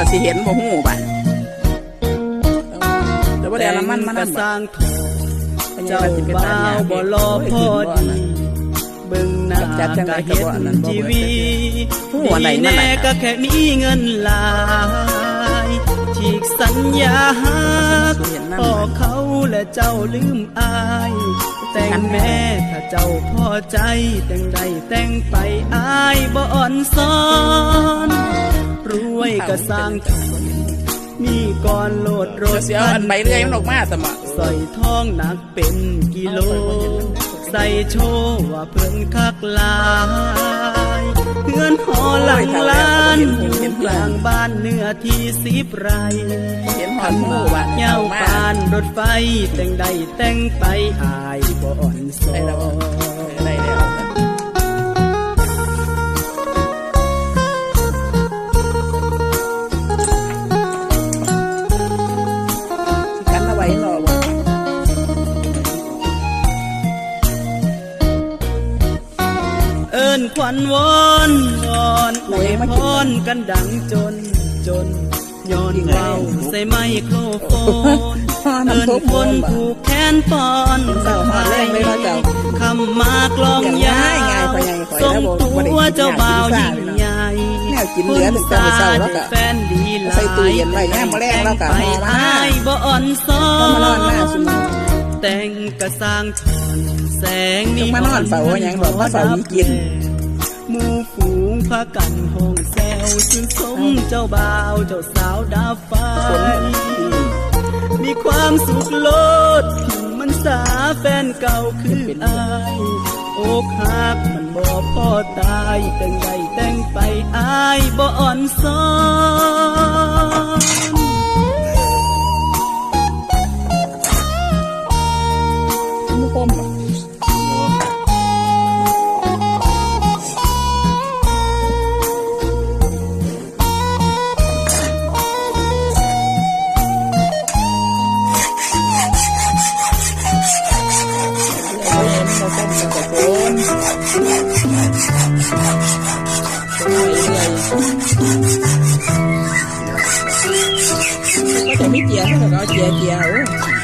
ก็สิเห็นบ่ฮู้บัดแต่ว่าเดี๋ยวน้ำมันมันสร้างทองเจ้าบ่าวบ่รอพอดีเบิ่งหน้าจัก็เห็นทีวีดีแน่ก็แค่มีเงินหลายฉีกสัญญาหักพ่อเขาและเจ้าลืมอายแต่งแม่ถ้าเจ้าพอใจแต่งใดแต่งไปอายบ่อ่อนซ้อน รวยก็สร้างทองมีก่อนโหลดรถเสียวอันใบเลื่อยมันออกมาสมะใส่ทองหนักเป็นกิโล ใส่โชว์ว่าเพิ่นคักหลายเงินหอหลังล้านอยู่กลางบ้านเนื้อที่สิบไร่เห็นพันหมู่บัดเงาปานรถไฟแต่งใดแต่งไปอายบ่อ่อนสอ เอิ้นควันวอนวอนอวยพรกันดังจนจนย้อนเบาใส่ไมโครโฟนเอิ้นคนผูกแขนปอนเศร้าหาแรงเลยเนาะเจ้าคำมากลองยาง่ายๆวไปไงข่อยทรงแล้วบ่ตับ่ได้วกินเจ้าบ่าวง่ายิ่ยงๆใหญ่แนวกินเหลือถึงแต่เช้าแล้วก็แฟนดีหลายใส่ตู้เย็นไว้ยามมื้อแลงแล้วก็ไปห่อมาอายบ่อ่อนซ้อต้องมานอนหน้าซุมแต่งกระสร้างถอนแสงต้องมานอนเฝ้าว่าหยังบอกว่าเฝ้ามีกิน หมู่ฝูงพากันห้องแซวชื่นชมเจ้าบ่าวเจ้าสาวดาฟ้ามีความสุขโลดถึงมันสาแฟนเก่าคืออายอกหักมันบ่พ่อตายแต่งใดแต่งไปอายบ่อ่อนซ้อน ก็จะไม่เจียเ